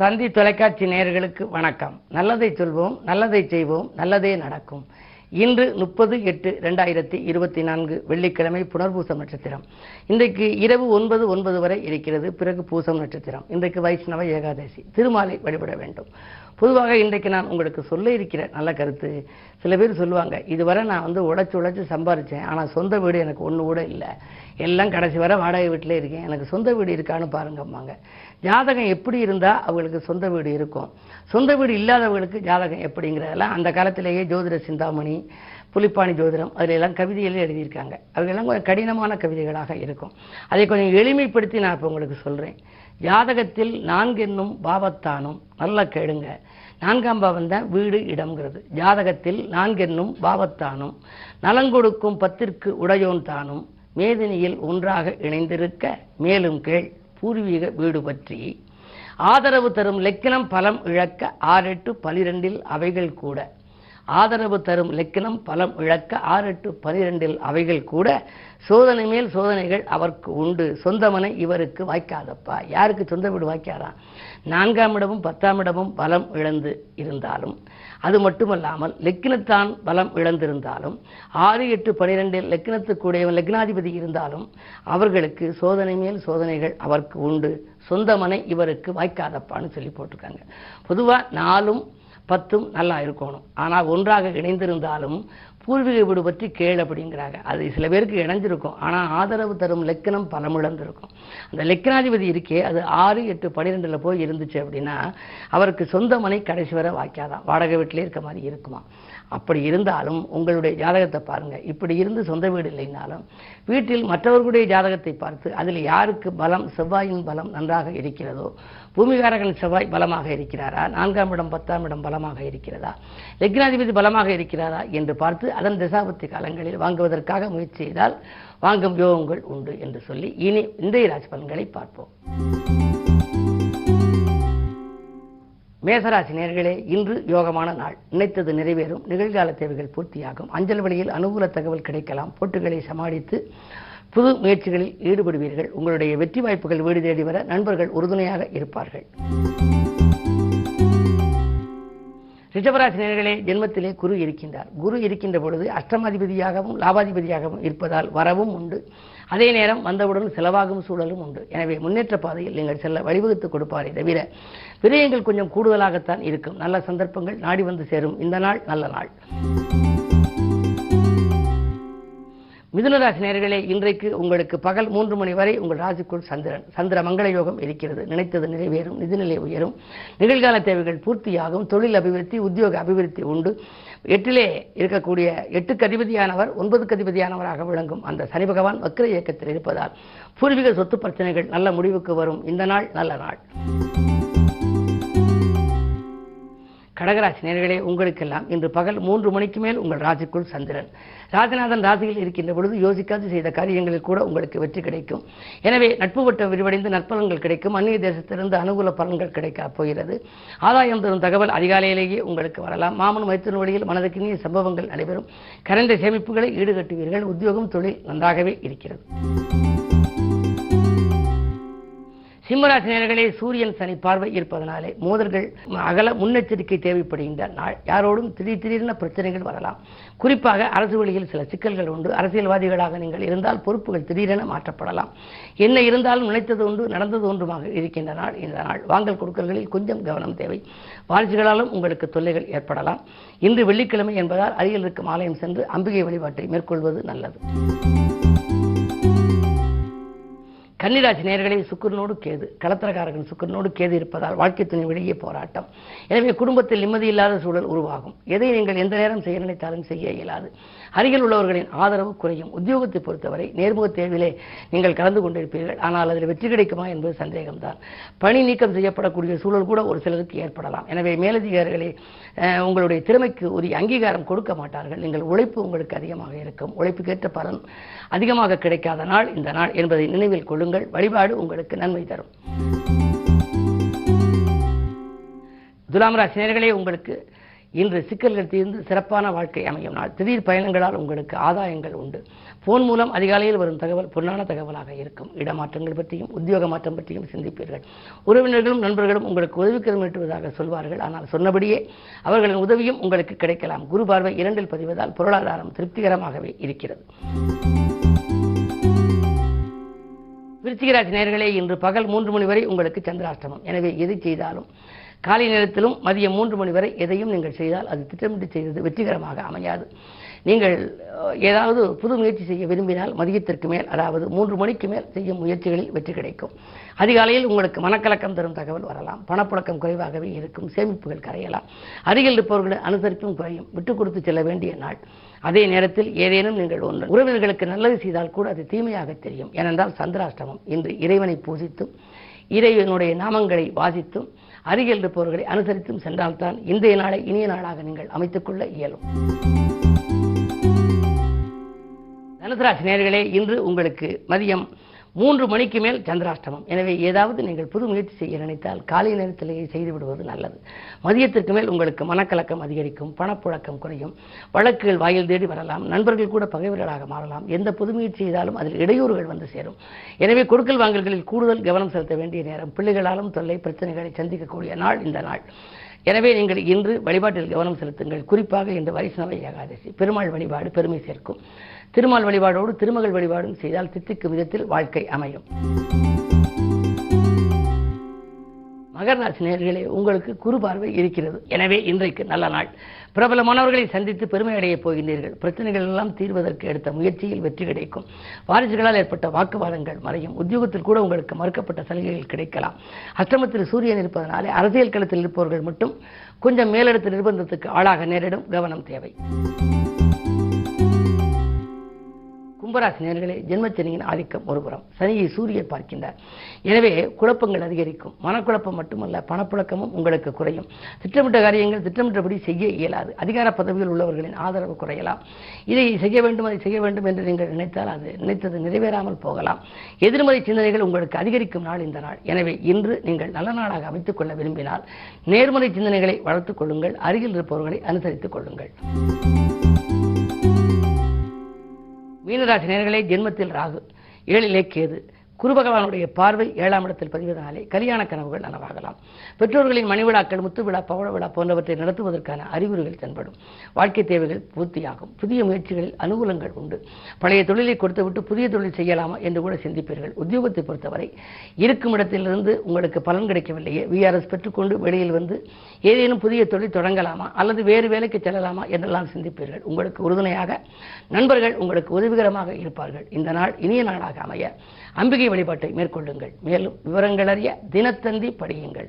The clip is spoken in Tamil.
தந்தி தொலைக்காட்சி நேயர்களுக்கு வணக்கம். நல்லதை சொல்வோம் நல்லதை செய்வோம் நல்லதே நடக்கும். இன்று முப்பது எட்டு ரெண்டாயிரத்தி இருபத்தி நான்கு வெள்ளிக்கிழமை புனர்பூசம் நட்சத்திரம். இன்றைக்கு இரவு ஒன்பது ஒன்பது வரை இருக்கிறது பிறகு பூசம் நட்சத்திரம். இன்றைக்கு வைஷ்ணவ ஏகாதசி. திருமாலை வழிபட வேண்டும். பொதுவாக இன்றைக்கு நான் உங்களுக்கு சொல்ல இருக்கிற நல்ல கருத்து சில பேர் சொல்லுவாங்க இதுவரை நான் வந்து உழைச்சி உழைச்சி சம்பாரித்தேன் ஆனால் சொந்த வீடு எனக்கு ஒன்று கூட இல்லை. எல்லாம் கடைசி வரை வாடகை வீட்டிலே இருக்கேன். எனக்கு சொந்த வீடு இருக்கான்னு பாருங்கம்மாங்க ஜாதகம் எப்படி இருந்தால் அவங்களுக்கு சொந்த வீடு இருக்கும்? சொந்த வீடு இல்லாதவங்களுக்கு ஜாதகம் எப்படிங்கிறதெல்லாம் அந்த காலத்திலேயே ஜோதிட சிந்தாமணி புலிப்பாணி ஜோதிடம் அதில் எல்லாம் கவிதையிலே எழுதியிருக்காங்க. அவையெல்லாம் கொஞ்சம் கடினமான கவிதைகளாக இருக்கும். அதை கொஞ்சம் எளிமைப்படுத்தி நான் இப்போ உங்களுக்கு சொல்கிறேன் ஜாதகத்தில் நான்கென்னும் பாவத்தானும் நல்லா கேளுங்க. நான்காம் பாவம் தான் வீடு இடம்ங்கிறது. ஜாதகத்தில் நான்கென்னும் பாவத்தானும் நலங்கொடுக்கும் பத்திற்கு உடையோன் தானும் மேதினியில் ஒன்றாக இணைந்திருக்க மேலும் கேள். பூர்வீக வீடு பற்றி ஆதரவு தரும் லெக்கினம் பலம் இழக்க ஆறெட்டு பனிரெண்டில் அவைகள் கூட. ஆதரவு தரும் இலக்கினம் பலம் இழக்க ஆறெட்டு பனிரெண்டில் அவைகள் கூட சோதனை மேல் சோதனைகள் அவருக்கு உண்டு. சொந்தமனை இவருக்கு வாய்க்காதப்பா. யாருக்கு சொந்த வீடு வாய்க்காதான் நான்காம் இடமும் பத்தாம் இடமும் பலம் இழந்து இருந்தாலும் அது மட்டுமல்லாமல் லெக்கினத்தான் பலம் இழந்திருந்தாலும் ஆறு எட்டு பனிரெண்டில் லக்கினத்துக்குடையவன் லக்னாதிபதி இருந்தாலும் அவர்களுக்கு சோதனை மேல் சோதனைகள் அவருக்கு உண்டு. சொந்தமனை இவருக்கு வாய்க்காதப்பான்னு சொல்லி போட்டிருக்காங்க. பொதுவாக நாலும் பத்தும் நல்லா இருக்கணும். ஆனால் ஒன்றாக இணைந்திருந்தாலும் பூர்வீக வீடு பற்றி கேள் அப்படிங்கிறாங்க. அது சில பேருக்கு இணைஞ்சிருக்கும். ஆனால் ஆதரவு தரும் லெக்கணம் பலமிழந்திருக்கும் அந்த லெக்கனாதிபதி இருக்கே அது ஆறு எட்டு பன்னிரெண்டில் போய் இருந்துச்சு அப்படின்னா அவருக்கு சொந்த மனை கடைசி வரை வாய்க்காதான். வாடகை வீட்டிலே இருக்க மாதிரி இருக்குமா? அப்படி இருந்தாலும் உங்களுடைய ஜாதகத்தை பாருங்க. இப்படி இருந்து சொந்த வீடு இல்லைனாலும் வீட்டில் மற்றவர்களுடைய ஜாதகத்தை பார்த்து அதில் யாருக்கு பலம் செவ்வாயின் பலம் நன்றாக இருக்கிறதோ பூமிகாரகன் செவ்வாய் பலமாக இருக்கிறாரா நான்காம் இடம் பத்தாம் இடம் பலமாக இருக்கிறதா லக்னாதிபதி பலமாக இருக்கிறாரா என்று பார்த்து அதன் திசாபத்தி காலங்களில் வாங்குவதற்காக முயற்சி செய்தால் வாங்கும் யோகங்கள் உண்டு என்று சொல்லி இனி இன்றைய ராசி பலன்களை பார்ப்போம். மேசராசி நேர்களே இன்று யோகமான நாள். நினைத்தது நிறைவேறும். நிகழ்கால தேவைகள் பூர்த்தியாகும். அஞ்சல் வழியில் அனுகூல தகவல் கிடைக்கலாம். போட்டுகளை சமாளித்து புது முயற்சிகளில் ஈடுபடுவீர்கள். உங்களுடைய வெற்றி வாய்ப்புகள் வீடு தேடி வர நண்பர்கள் உறுதுணையாக இருப்பார்கள். ரிஷபராசி நேர்களே ஜென்மத்திலே குரு இருக்கின்றார். குரு இருக்கின்ற பொழுது அஷ்டமாதிபதியாகவும் லாபாதிபதியாகவும் இருப்பதால் வரவும் உண்டு. அதே நேரம் வந்தவுடன் செலவாகும் சூழலும் உண்டு. எனவே முன்னேற்ற பாதையில் நீங்கள் செல்ல வழிவகுத்து கொடுப்பாரே தவிர விரயங்கள் கொஞ்சம் கூடுதலாகத்தான் இருக்கும். நல்ல சந்தர்ப்பங்கள் நாடி வந்து சேரும். இந்த நாள் நல்ல நாள். மிதுனராசி நேர்களே இன்றைக்கு உங்களுக்கு பகல் மூன்று மணி வரை உங்கள் ராசிக்குள் சந்திரன் சந்திர மங்கள யோகம் இருக்கிறது. நினைத்தது நிறைவேறும் நிதிநிலை உயரும். நிகழ்கால தேவைகள் பூர்த்தியாகும் தொழில் அபிவிருத்தி உத்தியோக அபிவிருத்தி உண்டு. எட்டிலே இருக்கக்கூடிய எட்டுக்கு அதிபதியானவர் ஒன்பதுக்கு அதிபதியானவராக விளங்கும் அந்த சனி பகவான் வக்ர இயக்கத்தில் இருப்பதால் பூர்வீக சொத்து பிரச்சனைகள் நல்ல முடிவுக்கு வரும். இந்த நாள் நல்ல நாள். கடகராசி நேர்களே உங்களுக்கெல்லாம் இன்று பகல் மூன்று மணிக்கு மேல் உங்கள் ராசிக்குள் சந்திரன். ராஜநாதன் ராசியில் இருக்கின்ற பொழுது யோசிக்காது செய்த காரியங்களில் கூட உங்களுக்கு வெற்றி கிடைக்கும். எனவே நட்பு வட்டம் விரிவடைந்து நற்பலன்கள் கிடைக்கும். அந்நிய தேசத்திலிருந்து அனுகூல பலன்கள் கிடைக்க போகிறது. ஆதாயம் தரும் தகவல் அதிகாலையிலேயே உங்களுக்கு வரலாம். மாமன் மைத்தின் வழியில் மனதுக்கினிய சம்பவங்கள் நடைபெறும். கரண்ட சேமிப்புகளை ஈடுகட்டுவீர்கள். உத்தியோகம் தொழில் நன்றாகவே இருக்கிறது. சிம்மராசி நேர்களே சூரியன் சனி பார்வை இருப்பதனாலே மோதல்கள் அகல முன்னெச்சரிக்கை தேவைப்படுகின்ற நாள். யாரோடும் திடீர் திடீரென பிரச்சனைகள் வரலாம். குறிப்பாக அரசு வழியில் சில சிக்கல்கள் உண்டு. அரசியல்வாதிகளாக நீங்கள் இருந்தால் பொறுப்புகள் திடீரென மாற்றப்படலாம். என்ன இருந்தாலும் நினைத்தது ஒன்று நடந்தது ஒன்றுமாக இருக்கின்ற நாள் இந்த நாள். வாங்கல் கொடுக்கல்களில் கொஞ்சம் கவனம் தேவை. வாரிசுகளாலும் உங்களுக்கு தொல்லைகள் ஏற்படலாம். இன்று வெள்ளிக்கிழமை என்பதால் அருகில் இருக்கும் ஆலயம் சென்று அம்பிகை வழிபாட்டை மேற்கொள்வது நல்லது. கன்னிராசி நேர்களை சுக்கரனோடு கேது கலத்திரக்காரகன் சுக்கரனோடு கேது இருப்பதால் வாழ்க்கை துணை வெளியே போராட்டம். எனவே குடும்பத்தில் நிம்மதி இல்லாத சூழல் உருவாகும். எதை நீங்கள் எந்த நேரம் செய்ய நினைத்தாலும் செய்ய இயலாது. அருகில் உள்ளவர்களின் ஆதரவு குறையும். உத்தியோகத்தை பொறுத்தவரை நேர்முக தேர்விலே நீங்கள் கலந்து கொண்டிருப்பீர்கள். ஆனால் அதில் வெற்றி கிடைக்குமா என்பது சந்தேகம்தான். பணி நீக்கம் செய்யப்படக்கூடிய சூழல் கூட ஒரு சிலருக்கு ஏற்படலாம். எனவே மேலதிகாரிகளே உங்களுடைய திறமைக்கு உரிய அங்கீகாரம் கொடுக்க மாட்டார்கள். நீங்கள் உழைப்பு உங்களுக்கு அதிகமாக இருக்கும். உழைப்புக்கேற்ற பலன் அதிகமாக கிடைக்காத நாள் இந்த நாள் என்பதை நினைவில் கொள்ளுங்கள். வழிபாடு உங்களுக்கு நன்மை தரும். துலாம் ராசி உங்களுக்கு இன்று சிக்கல்கள் தீர்ந்து சிறப்பான வாழ்க்கை அமையும் நாள். திடீர் பயணங்களால் உங்களுக்கு ஆதாயங்கள் உண்டு. போன் மூலம் அதிகாலையில் வரும் தகவல் பொன்னான தகவலாக இருக்கும். இடமாற்றங்கள் பற்றியும் உத்தியோக மாற்றம் பற்றியும் சிந்திப்பீர்கள். உறவினர்களும் நண்பர்களும் உங்களுக்கு உதவிக்கரம் நீட்டுவதாக சொல்வார்கள். ஆனால் சொன்னபடியே அவர்களின் உதவியும் உங்களுக்கு கிடைக்கலாம். குரு பார்வை இரண்டில் பதிவதால் பொருளாதாரம் திருப்திகரமாகவே இருக்கிறது. விருச்சிகராசி நேர்களே இன்று பகல் மூன்று மணி வரை உங்களுக்கு சந்திராஷ்டமம். எனவே எது செய்தாலும் காலை நேரத்திலும் மதியம் மூன்று மணி வரை எதையும் நீங்கள் செய்தால் அது திட்டமிட்டு செய்தது வெற்றிகரமாக அமையாது. நீங்கள் ஏதாவது புது முயற்சி செய்ய விரும்பினால் மதியத்திற்கு மேல் அதாவது மூன்று மணிக்கு மேல் செய்யும் முயற்சிகளில் வெற்றி கிடைக்கும். அதிகாலையில் உங்களுக்கு மனக்கலக்கம் தரும் தகவல் வரலாம். பணப்புழக்கம் குறைவாகவே இருக்கும். சேமிப்புகள் கரையலாம். அருகில் இருப்பவர்களை அனுசரிப்பும் குறையும். விட்டுக் கொடுத்து செல்ல வேண்டிய நாள். அதே நேரத்தில் ஏதேனும் நீங்கள் ஒன்று உறவினர்களுக்கு நல்லது செய்தால் கூட அது தீமையாக தெரியும். ஏனென்றால் சந்திராஷ்டமம். இன்று இறைவனை பூஜித்தும் இறைவனுடைய நாமங்களை வாசித்தும் அருகில் இருப்பவர்களை அனுசரித்தும் சென்றால்தான் இன்றைய நாளை இனிய நாளாக நீங்கள் அமைத்துக்கொள்ள இயலும். தனுசராசி நேர்களே இன்று உங்களுக்கு மதியம் மூன்று மணிக்கு மேல் சந்திராஷ்டமம். எனவே ஏதாவது நீங்கள் புது முயற்சி செய்ய நினைத்தால் காலை நேரத்திலேயே செய்து விடுவது நல்லது. மதியத்திற்கு மேல் உங்களுக்கு மனக்கலக்கம் அதிகரிக்கும் பணப்புழக்கம் குறையும் வழக்குகள் வாயில் தேடி வரலாம் நண்பர்கள் கூட பகைவர்களாக மாறலாம் எந்த புது முயற்சி செய்தாலும் அதில் இடையூறுகள் வந்து சேரும். எனவே கொடுக்கல் வாங்கல்களில் கூடுதல் கவனம் செலுத்த வேண்டிய நேரம் பிள்ளைகளாலும் தொல்லை பிரச்சனைகளை சந்திக்கக்கூடிய நாள் இந்த நாள். எனவே நீங்கள் இன்று வழிபாட்டில் கவனம் செலுத்துங்கள். குறிப்பாக இந்த வைஷ்ணவ ஏகாதசி. பெருமாள் வழிபாடு பெருமை சேர்க்கும். திருமால் வழிபாடோடு திருமகள் வழிபாடும் செய்தால் தித்திக்கும் விதத்தில் வாழ்க்கை அமையும். மகர நேர்களே உங்களுக்கு குறு பார்வை இருக்கிறது. எனவே இன்றைக்கு நல்ல நாள். பிரபலமானவர்களை சந்தித்து பெருமை அடையப் போகின்றீர்கள். பிரச்சனைகள் எல்லாம் தீர்வதற்கு எடுத்த முயற்சியில் வெற்றி கிடைக்கும். வாரிசுகளால் ஏற்பட்ட வாக்குவாதங்கள் மறையும். உத்தியோகத்தில் கூட உங்களுக்கு மறுக்கப்பட்ட சலுகைகள் கிடைக்கலாம். அஷ்டமத்தில் சூரியன் இருப்பதனாலே அரசியல் களத்தில் இருப்பவர்கள் மட்டும் கொஞ்சம் மேலெடுத்த நிர்பந்தத்துக்கு ஆளாக நேரிடும் கவனம் தேவை. கும்பராசி நேர்களே ஜென்மச்சனியின் ஆதிக்கம் ஒருபுறம். சனியை சூரியன் பார்க்கின்றார். எனவே குழப்பங்கள் அதிகரிக்கும். மனக்குழப்பம் மட்டுமல்ல பணப்புழக்கமும் உங்களுக்கு குறையும். திட்டமிட்ட காரியங்கள் திட்டமிட்டபடி செய்ய இயலாது. அதிகார பதவியில் உள்ளவர்களின் ஆதரவு குறையலாம். இதை செய்ய வேண்டும் அதை செய்ய வேண்டும் என்று நீங்கள் நினைத்தால் அது நினைத்தது நிறைவேறாமல் போகலாம். எதிர்மறை சிந்தனைகள் உங்களுக்கு அதிகரிக்கும் நாள் இந்த நாள். எனவே இன்று நீங்கள் நல்ல நாளாக அமைத்துக் கொள்ள விரும்பினால் நேர்மறை சிந்தனைகளை வளர்த்துக் கொள்ளுங்கள். அருகில் இருப்பவர்களை அனுசரித்துக் கொள்ளுங்கள். மீனராசி நேர்களே ஜென்மத்தில் ராகு. ஏழிலே கேது. குரு பகவானுடைய பார்வை ஏழாம் இடத்தில் பதிவதனாலே கல்யாண கனவுகள் நனவாகலாம். பெற்றோர்களின் மணி விழாக்கள் முத்து விழா பவள விழா போன்றவற்றை நடத்துவதற்கான அறிகுறிகள் தென்படும். வாழ்க்கை தேவைகள் பூர்த்தியாகும். புதிய முயற்சிகளில் அனுகூலங்கள் உண்டு. பழைய தொழிலை கொடுத்துவிட்டு புதிய தொழில் செய்யலாமா என்று கூட சிந்திப்பீர்கள். உத்தியோகத்தை பொறுத்தவரை இருக்கும் இடத்திலிருந்து உங்களுக்கு பலன் கிடைக்கவில்லையே. விஆர்எஸ் பெற்றுக்கொண்டு வெளியில் வந்து ஏதேனும் புதிய தொழில் தொடங்கலாமா அல்லது வேறு வேலைக்கு செல்லலாமா என்றெல்லாம் சிந்திப்பீர்கள். உங்களுக்கு உறுதுணையாக நண்பர்கள் உங்களுக்கு உதவிகரமாக இருப்பார்கள். இந்த நாள் இனிய நாளாக அமைய. அம்பிகை வழிபாட்டை மேற்கொள்ளுங்கள். மேலும் விவரங்கள் அறிய தினத்தந்தி படியுங்கள்.